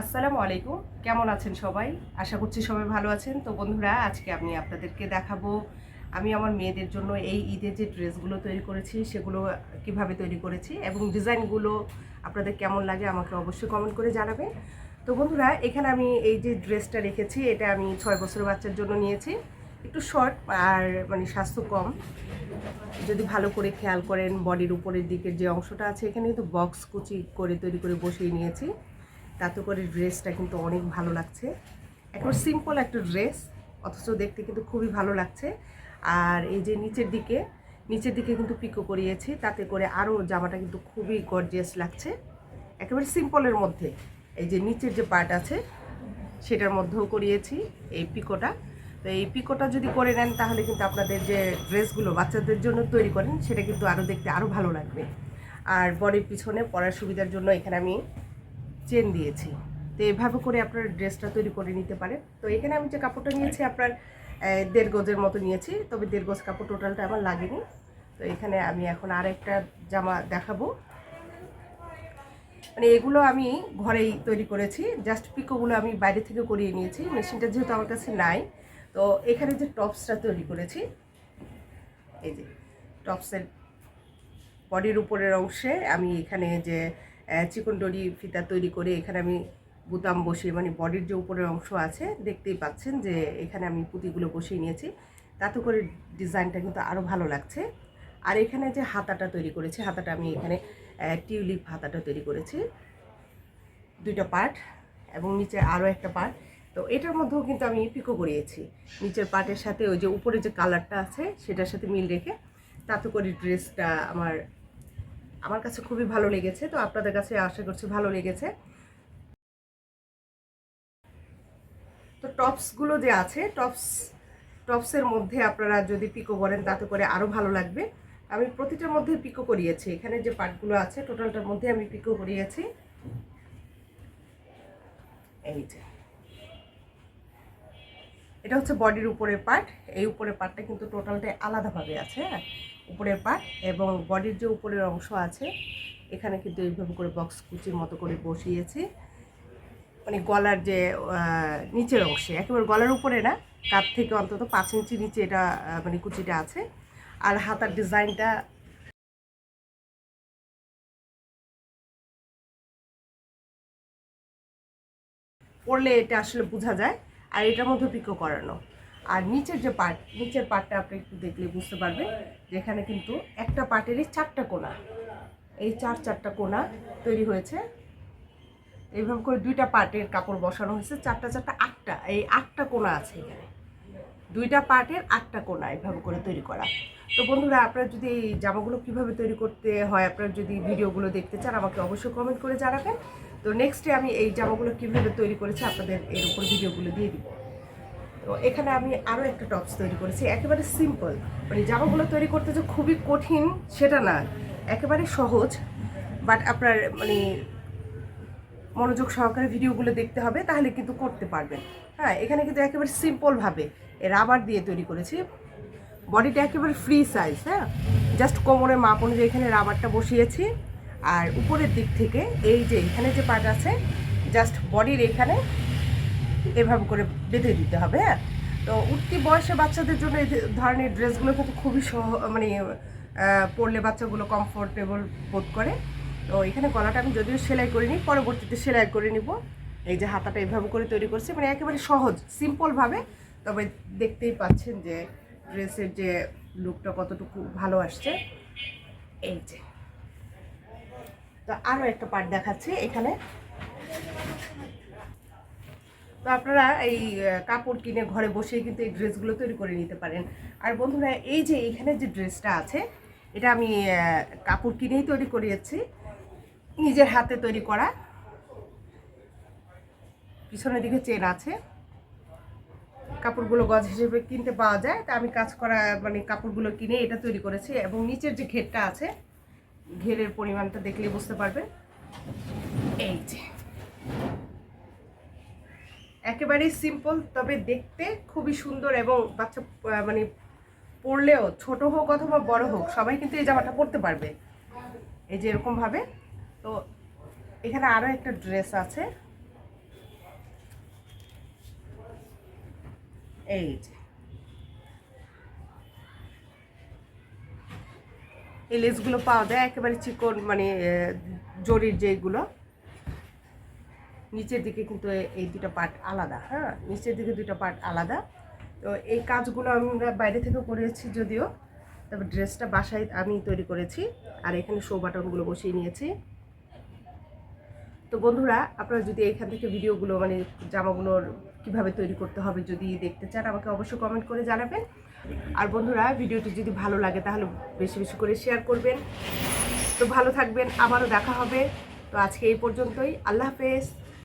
আসসালামু আলাইকুম। কেমন আছেন সবাই? আশা করছি সবাই ভালো আছেন। তো বন্ধুরা, আজকে আমি আপনাদেরকে দেখাবো, আমি আমার মেয়েদের জন্য এই ঈদের যে ড্রেসগুলো তৈরি করেছি, সেগুলো কীভাবে তৈরি করেছি এবং ডিজাইনগুলো আপনাদের কেমন লাগে আমাকে অবশ্যই কমেন্ট করে জানাবেন। তো বন্ধুরা, এখানে আমি এই যে ড্রেসটা রেখেছি, এটা আমি ছয় বছর বাচ্চার জন্য নিয়েছি। একটু শর্ট আর মানে স্বাস্থ্য কম। যদি ভালো করে খেয়াল করেন, বডির উপরের দিকের যে অংশটা আছে, এখানে কিন্তু বক্স কুচি করে তৈরি করে বসিয়ে নিয়েছি। তাতে করে ড্রেসটা কিন্তু অনেক ভালো লাগছে। একবার সিম্পল একটা ড্রেস অথচ দেখতে কিন্তু খুবই ভালো লাগছে। আর এই যে নিচের দিকে নিচের দিকে কিন্তু পিকো করিয়েছি, তাতে করে আরও জামাটা কিন্তু খুবই গর্জিয়াস লাগছে। একেবারে সিম্পলের মধ্যে, এই যে নিচের যে পার্ট আছে, সেটার মধ্যেও করিয়েছি এই পিকোটা তো এই পিকোটা যদি করে নেন, তাহলে কিন্তু আপনাদের যে ড্রেসগুলো বাচ্চাদের জন্য তৈরি করেন, সেটা কিন্তু আরও দেখতে আরও ভালো লাগবে। আর বডির পিছনে পরার সুবিধার জন্য এখানে আমি চেন দিয়েছি। তো এভাবে করে আপনার ড্রেসটা তৈরি করে নিতে পারেন। তো এখানে আমি যে কাপড়টা নিয়েছি, আপনার দেড় গজের মতো নিয়েছি, তবে দেড় গজ কাপড় টোটালটা আমার লাগেনি। তো এখানে আমি এখন আর একটা জামা দেখাবো। মানে এগুলো আমি ঘরেই তৈরি করেছি। জাস্ট পিকোগুলো আমি বাইরে থেকে করিয়ে নিয়েছি। মেশিনটা যেহেতু আমার কাছে নাই, তো এখানে যে টপসটা তৈরি করেছি, এই যে, টপসের বডির উপরের অংশে আমি এখানে যে চিকন ডরি ফিতা তৈরি করে এখানে আমি বুতাম বসিয়ে মানে বডির যে উপরের অংশ আছে, দেখতেই পাচ্ছেন যে এখানে আমি পুঁতিগুলো বসিয়ে নিয়েছি। তাতে করে ডিজাইনটা কিন্তু আরও ভালো লাগছে। আর এখানে যে হাতাটা তৈরি করেছি, হাতাটা আমি এখানে টিউলিপ হাতাটা তৈরি করেছি। দুইটা পার্ট এবং নিচে আরও একটা পার্ট। তো এটার মধ্যেও কিন্তু আমি পিকো করিয়েছি। নিচের পার্টের সাথে ওই যে উপরে যে কালারটা আছে, সেটার সাথে মিল রেখে তাতে করে ড্রেসটা আমার আমার কাছে খুবই ভালো লেগেছে, তো আপনাদের কাছে আশা করছি ভালো লেগেছে। তো টপসগুলো যে আছে, টপস, টপসের মধ্যে আপনারা যদি পিকো করেন, তাতে করে আরও ভালো লাগবে। আমি প্রতিটার মধ্যে পিকো করিয়েছি, এখানে যে পার্টগুলো আছে, টোটালটার মধ্যে আমি পিকো করিয়েছি। এই যে। এটা হচ্ছে বডির উপরের পার্ট এই উপরের পার্টটা কিন্তু টোটালটাই আলাদাভাবে আছে হ্যাঁ? উপরের পার্ট এবং বডির যে উপরের অংশ আছে, এখানে কিন্তু এইভাবে করে বক্স কুচির মতো করে বসিয়েছি। মানে গলার যে নিচের অংশে, একেবারে গলার উপরে না কাপ থেকে অন্তত পাঁচ ইঞ্চি নিচে এটা মানে কুচিটা আছে। আর হাতার ডিজাইনটা পড়লে এটা আসলে বোঝা যায়। আর এটার মধ্যে পিকো করানো। আর নিচের যে পার্ট নিচের পার্টটা আপনি একটু দেখলে বুঝতে পারবেন, যেখানে কিন্তু একটা পার্টেরই চারটা কোনা। এই চার চারটা কোনা তৈরি হয়েছে। এইভাবে করে দুইটা পার্টের কাপড় বসানো হয়েছে, চারটা চারটা আটটা, এই আটটা কোনা আছে এখানে। দুইটা পার্টের আটটা কোনা এইভাবে করে তৈরি করা। তো বন্ধুরা, আপনারা যদি এই জামাগুলো কীভাবে তৈরি করতে হয়, আপনারা যদি ভিডিওগুলো দেখতে চান, আমাকে অবশ্যই কমেন্ট করে জানাবেন। তো নেক্সটে আমি এই জামাগুলো কীভাবে তৈরি করেছি আপনাদের এর উপর ভিডিওগুলো দিয়ে দিব। তো এখানে আমি আরও একটা টপস তৈরি করেছি, একেবারে সিম্পল মানে জামাগুলো তৈরি করতে যে খুবই কঠিন সেটা না, একেবারে সহজ। বাট আপনার মানে মনোযোগ সহকারে ভিডিওগুলো দেখতে হবে, তাহলে কিন্তু করতে পারবেন। হ্যাঁ এখানে কিন্তু একেবারে সিম্পলভাবে রাবার দিয়ে তৈরি করেছি। বডিটা একেবারে ফ্রি সাইজ হ্যাঁ? জাস্ট কোমরের মাপ অনুযায়ী এখানে রাবারটা বসিয়েছি। আর উপরের দিক থেকে এই যে এখানে যে পার্ট আছে জাস্ট বডির এখানে এভাবে করে বেঁধে দিতে হবে হ্যাঁ? তো উঠতি বয়সে বাচ্চাদের জন্য এই ধরনের ড্রেসগুলো কিন্তু খুবই সহ মানে পরলে বাচ্চাগুলো কমফোর্টেবল বোধ করে। তো এখানে গলাটা আমি যদিও সেলাই করিনি, পরবর্তীতে সেলাই করে নিব। এই যে হাতাটা এইভাবে করে তৈরি করছি মানে একেবারে সহজ সিম্পলভাবে তবে দেখতেই পাচ্ছেন যে ড্রেসের যে লুকটা কতটুকু ভালো আসছে। এই যে। তো আরও একটা পার্ট দেখাচ্ছি এখানে। তো আপনারা এই কাপড় কিনে ঘরে বসেই কিন্তু এই ড্রেসগুলো তৈরি করে নিতে পারেন। আর বন্ধুরা, এই যে এখানে যে ড্রেসটা আছে, এটা আমি কাপড় কিনেই তৈরি করিয়েছি। নিজের হাতে তৈরি করা। পিছনের দিকে চেন আছে। কাপড়গুলো গজ হিসেবে কিনতে পাওয়া যায়। তা আমি কাজ করা মানে কাপড়গুলো কিনে এটা তৈরি করেছি এবং নিচের যে ঘেরটা আছে ঘেরের পরিমাণটা দেখলে বুঝতে পারবে। এই যে। একেবারেই সিম্পল তবে দেখতে খুবই সুন্দর এবং বাচ্চা মানে পরলেও ছোট হোক অথবা বড় হোক, সবাই কিন্তু এই জামাটা পরতে পারবে। এই যে এরকমভাবে তো এখানে আরও একটা ড্রেস আছে। এই যে। এই লেসগুলো পাওয়া যায়, একেবারে চিকন মানে জরির যেগুলো নিচের দিকে কিন্তু এই দুটো পার্ট আলাদা হ্যাঁ? নিচের দিকে দুটো পার্ট আলাদা। তো এই কাজগুলো আমরা বাইরে থেকে করেছি যদিও, তবে ড্রেসটা বাসায় আমি তৈরি করেছি, আর এখানে শো বাটনগুলো বসিয়ে নিয়েছি। তো বন্ধুরা, আপনারা যদি এখান থেকে ভিডিওগুলো মানে জামাগুলোর কীভাবে তৈরি করতে হবে যদি দেখতে চান, আমাকে অবশ্যই কমেন্ট করে জানাবেন। আর বন্ধুরা, ভিডিওটি যদি ভালো লাগে, তাহলে বেশি বেশি করে শেয়ার করবেন। তো ভালো থাকবেন, আবারও দেখা হবে। তো আজকে এই পর্যন্তই। আল্লাহ হাফেজ।